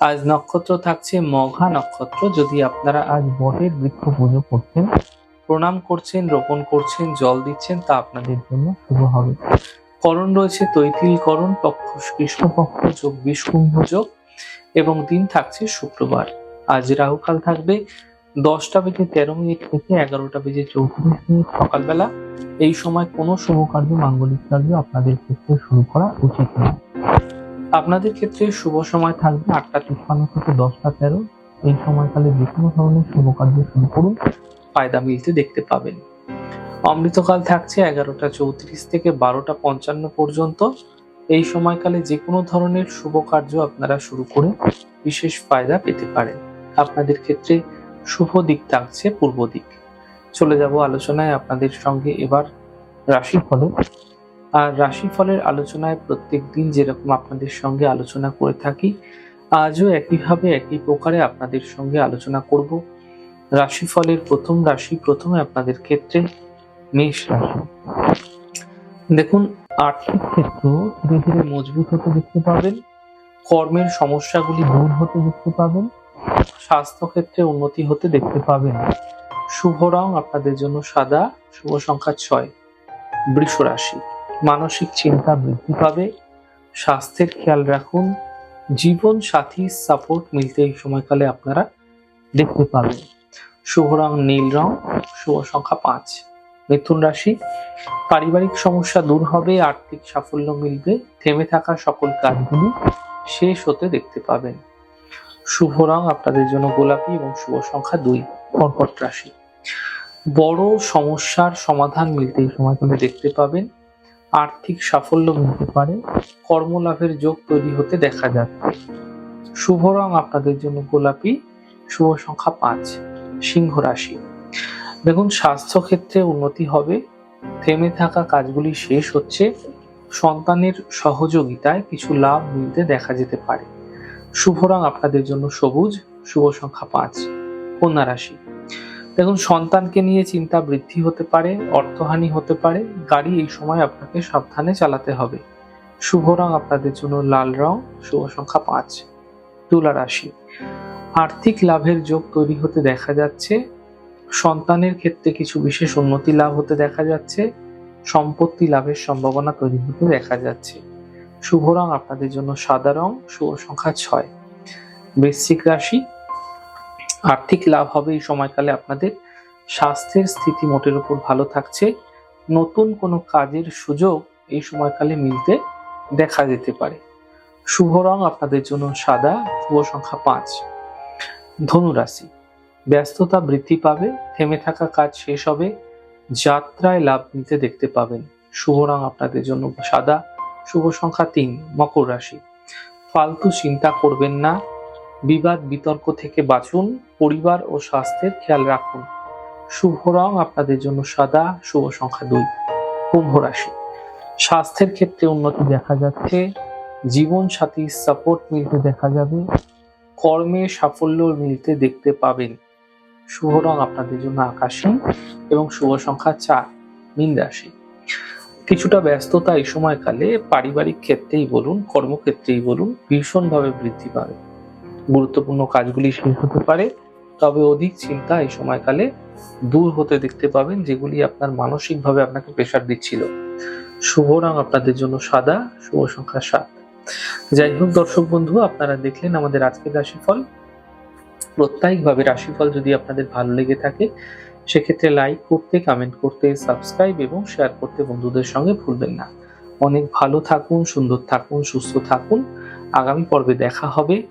আজ নক্ষত্র থাকছে মঘা নক্ষত্র। যদি আপনারা আজ বটের বৃক্ষ পুজো করছেন প্রণাম করছেন, রোপণ করছেন, জল দিচ্ছেন, তা আপনাদের জন্য শুভ হবে। করণ রয়েছে তৈতিল করণ পক্ষ কৃষ্ণপক্ষ যোগ বিষ্কুম্ভ যোগ, এবং দিন থাকছে শুক্রবার। আজ রাহুকাল থাকবে দশটা বেজে তেরো মিনিট থেকে এগারোটা বেজে চৌত্রিশ মিনিট সকালবেলা। এই সময় কোনো শুভ কার্য, মাঙ্গলিক কার্য আপনাদের ক্ষেত্রে শুরু করা উচিত নয়। আপনাদের ক্ষেত্রে শুভ সময় থাকবে আটটা তিপ্পান্ন থেকে দশটা তেরো। এই সময়কালে যে কোনো ধরনের শুভ কার্য শুরু করুন। ফায়দা মিলতে দেখতে পাবেন। অমৃতকাল থাকছে এগারোটা চৌত্রিশ থেকে বারোটা পঞ্চান্ন পর্যন্ত। এই সময়কালে যে কোনো ধরনের শুভ কার্য আপনারা শুরু করে বিশেষ ফায়দা পেতে পারেন। আপনাদের ক্ষেত্রে শুভ দিক থাকছে পূর্ব দিক। চলে যাব আলোচনায়। আপনাদের সঙ্গে এবার রাশিফলে আর রাশিফলের আলোচনায় প্রত্যেক দিন যেরকম আপনাদের সঙ্গে আলোচনা করে থাকি, আজও একইভাবে একই প্রকারে আপনাদের সঙ্গে আলোচনা করব। রাশিফলের প্রথম রাশি প্রথমে আপনাদের ক্ষেত্রে মেষ রাশি। দেখুন, আর্থিক ক্ষেত্র ধীরে ধীরে মজবুত হতে দেখতে পাবেন, কর্মের সমস্যাগুলি দূর হতে দেখতে পাবেন স্বাস্থ্য ক্ষেত্রে উন্নতি হতে দেখতে পাবেন। শুভ রং আপনাদের জন্য সাদা, শুভ সংখ্যা ছয়, বৃষ রাশি। মানসিক চিন্তা বৃদ্ধি পাবে। স্বাস্থ্যের খেয়াল রাখুন। জীবন সাথীর সাপোর্ট মিলতে এই সময়কালে আপনারা দেখতে পাবেন। শুভ রং, নীল রং, শুভ সংখ্যা পাঁচ। মিথুন রাশি, পারিবারিক সমস্যা দূর হবে, আর্থিক সাফল্য মিলবে, থেমে থাকা সকল কাজগুলি শেষ হতে দেখতে পাবেন। শুভ রং আপনাদের জন্য গোলাপি এবং শুভ সংখ্যা দুই, কর্কট রাশি। বড় সমস্যার সমাধান মিলতে এই সময়কালে দেখতে পাবেন। আর্থিক সাফল্য মিলতে পারে, কর্মলাভের যোগ তৈরি হতে দেখা যাচ্ছে শুভ রং আপনাদের জন্য গোলাপি, শুভ সংখ্যা পাঁচ, সিংহ রাশি। দেখুন স্বাস্থ্য ক্ষেত্রে উন্নতি হবে, থেমে থাকা কাজগুলি শেষ হচ্ছে, সন্তানের সহযোগিতায় কিছু লাভ মিলতে দেখা যেতে পারে। শুভ রং আপনাদের জন্য সবুজ, শুভ সংখ্যা পাঁচ, কন্যা রাশি। দেখুন, সন্তানকে নিয়ে চিন্তা বৃদ্ধি হতে পারে, অর্থহানি হতে পারে, গাড়ি এই সময় আপনাকে সাবধানে চালাতে হবে। শুভ রং আপনাদের জন্য লাল রং, শুভ সংখ্যা পাঁচ, তুলা রাশি। আর্থিক লাভের যোগ তৈরি হতে দেখা যাচ্ছে। সন্তানের ক্ষেত্রে কিছু বিশেষ উন্নতি লাভ হতে দেখা যাচ্ছে। সম্পত্তি লাভের সম্ভাবনা তৈরি হতে দেখা যাচ্ছে। শুভ রং আপনাদের জন্য সাদা রং, শুভ সংখ্যা ছয়। বৃশ্চিক রাশি আর্থিক লাভ হবে এই সময়কালে আপনাদের। স্বাস্থ্যের স্থিতি মোটের উপর ভালো থাকছে। নতুন কোনো কাজের সুযোগ এই সময়কালে মিলতে দেখা যেতে পারে। শুভ রং আপনাদের জন্য সাদা, শুভ সংখ্যা পাঁচ। ধনুরাশি ব্যস্ততা বৃদ্ধি পাবে, থেমে থাকা কাজ শেষ হবে, যাত্রায় লাভ নিতে দেখতে পাবেন। শুভ রং আপনাদের জন্য সাদা, শুভ সংখ্যা তিন, মকর রাশি। ফালতু চিন্তা করবেন না বিবাদ, বিতর্ক থেকে বাঁচুন, পরিবার ও স্বাস্থ্যের খেয়াল রাখুন। শুভ রং আপনাদের জন্য সাদা, শুভ সংখ্যা দুই। কুম্ভ রাশি। স্বাস্থ্যের ক্ষেত্রে উন্নতি দেখা যাচ্ছে জীবন সাথী সাপোর্ট মিলতে দেখা যাবে, কর্মে সাফল্য মিলতে দেখতে পাবেন। শুভ রং আপনাদের জন্য আকাশী এবং শুভ সংখ্যা চার, মীন রাশি। কিছুটা ব্যস্ততা এই সময়কালে পারিবারিক ক্ষেত্রেই বলুন, কর্মক্ষেত্রেই বলুন, ভীষণভাবে বৃদ্ধি পাবে। গুরুত্বপূর্ণ কাজগুলি শেষ হতে পারে, তবে অধিক চিন্তা এই সময়কালে দূর হতে দেখতে পাবেন যেগুলি আপনার মানসিকভাবে আপনাকে প্রেশার দিচ্ছিল। শুভ রং আপনাদের জন্য সাদা, শুভ সংখ্যা সাত। যাই হোক দর্শক বন্ধু, আপনারা দেখলেন আমাদের আজকের রাশিফল। প্রত্যায়িকভাবে রাশিফল যদি আপনাদের ভালো লেগে থাকে, সেক্ষেত্রে লাইক করতে কমেন্ট করতে সাবস্ক্রাইব এবং শেয়ার করতে বন্ধুদের সঙ্গে ভুলবেন না। অনেক ভালো থাকুন, সুন্দর থাকুন, সুস্থ থাকুন। আগামী পর্বে দেখা হবে।